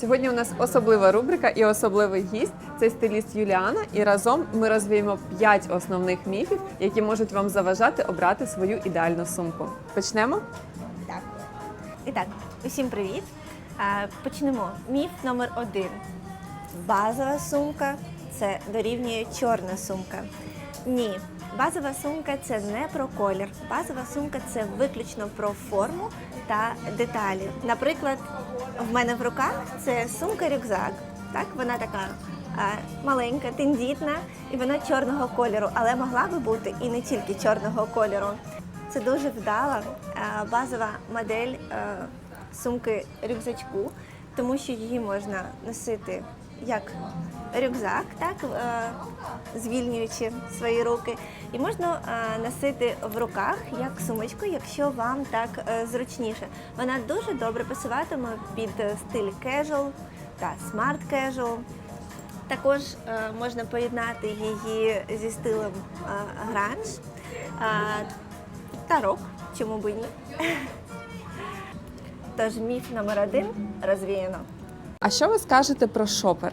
Сьогодні у нас особлива рубрика і особливий гість це стиліст Юліана. І разом ми розвіємо 5 основних міфів, які можуть вам заважати обрати свою ідеальну сумку. Почнемо? Так. І так, усім привіт. Почнемо. Міф номер один. Базова сумка це дорівнює чорна сумка. Ні, базова сумка це не про колір. Базова сумка це виключно про форму та деталі. Наприклад, в мене в руках це сумка-рюкзак. Так, вона така маленька, тендітна, і вона чорного кольору, але могла би бути і не тільки чорного кольору. Це дуже вдала базова модель сумки рюкзачку, тому що її можна носити як рюкзак, так е, звільнюючи свої руки, і можна е, носити в руках як сумочку, якщо вам так е, зручніше. Вона дуже добре пасуватиме під стиль casual та smart casual. Також можна поєднати її зі стилем гранж та рок, чому б і ні. Тож міф номер один розвіяно. А що ви скажете про шопер?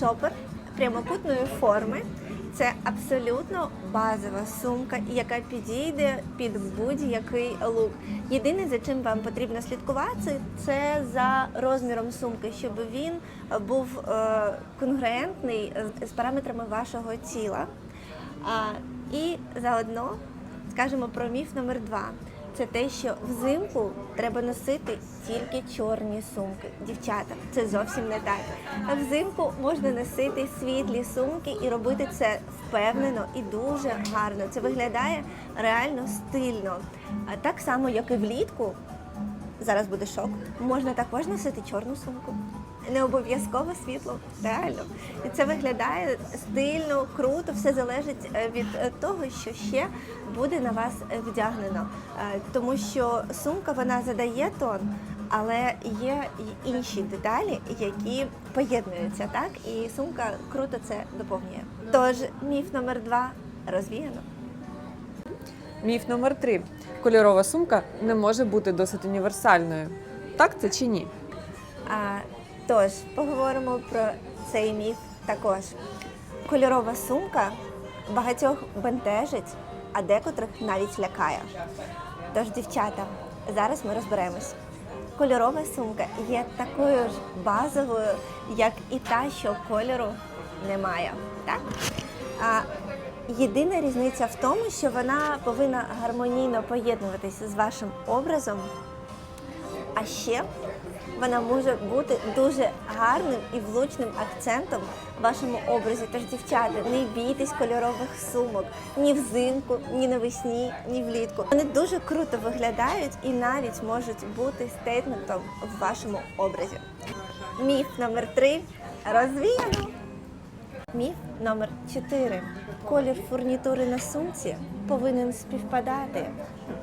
Шопер прямокутної форми. Це абсолютно базова сумка, яка підійде під будь-який лук. Єдине, за чим вам потрібно слідкувати, це за розміром сумки, щоб він був е, конгруентний з- параметрами вашого тіла. І заодно скажемо про міф номер два. Це те, що взимку треба носити тільки чорні сумки. Дівчата, це зовсім не так. А Взимку можна носити світлі сумки і робити це впевнено і дуже гарно. Це виглядає реально стильно. А так само, як і влітку, зараз буде шок. Можна також носити чорну сумку. Не обов'язково світло, реально. І це виглядає стильно, круто, все залежить е, від е, того, що ще буде на вас е, вдягнено. Тому що сумка вона задає тон, але є інші деталі, які поєднуються, так? І сумка круто це доповнює. Тож міф номер два розвіяно. Міф номер три. Кольорова сумка не може бути досить універсальною. Так це чи ні? Тож, поговоримо про цей міф також. Кольорова сумка багатьох бентежить, а декотрих навіть лякає. Тож, дівчата, зараз ми розберемось. Кольорова сумка є такою ж базовою, як і та, що кольору немає. Так? А, єдина різниця в тому, що вона повинна гармонійно поєднуватися з вашим образом а ще вона може бути дуже гарним і влучним акцентом в вашому образі. Тож, дівчата, не бійтесь кольорових сумок ні взимку, ні навесні, ні влітку. Вони дуже круто виглядають і навіть можуть бути стейтментом в вашому образі. Міф номер три розвіяно. Міф номер 4. Колір фурнітури на сумці повинен співпадати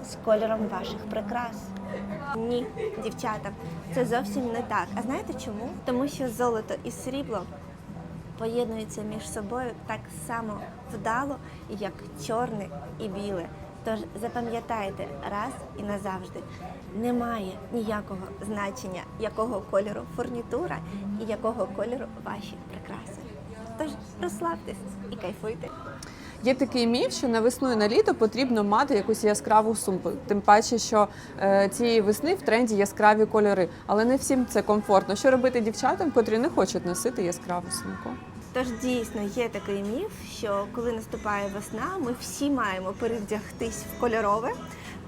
з кольором ваших прикрас. Ні, дівчата, це зовсім не так. А знаєте чому? Тому що золото і срібло поєднуються між собою так само вдало, як чорне і біле. Тож запам'ятайте раз і назавжди, немає ніякого значення, якого кольору фурнітура і якого кольору ваші прикраси. Тож розслабтесь і кайфуйте. Є такий міф, що на весну і на літо потрібно мати якусь яскраву сумку. Тим паче, що е, цієї весни в тренді яскраві кольори, але не всім це комфортно. Що робити дівчатам, котрі не хочуть носити яскраву сумку? Тож дійсно є такий міф, що коли наступає весна, ми всі маємо перевдягтись в кольорове,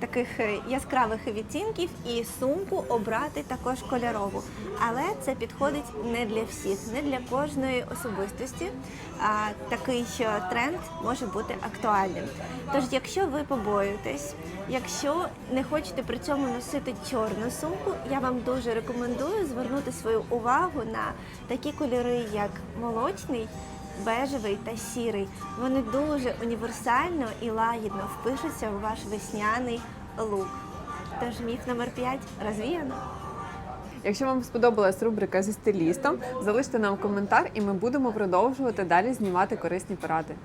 таких е, яскравих відтінків, і сумку обрати також кольорову. Але це підходить не для всіх, не для кожної особистості. А такий що тренд може бути актуальним. Тож, якщо ви побоюєтесь, якщо не хочете при цьому носити чорну сумку, я вам дуже рекомендую звернути свою увагу на такі кольори, як молочний, бежевий та сірий. Вони дуже універсально і лагідно впишуться у ваш весняний лук. Тож міф номер 5 розвіяно. Якщо вам сподобалась рубрика зі стилістом, залиште нам коментар, і ми будемо продовжувати далі знімати корисні поради.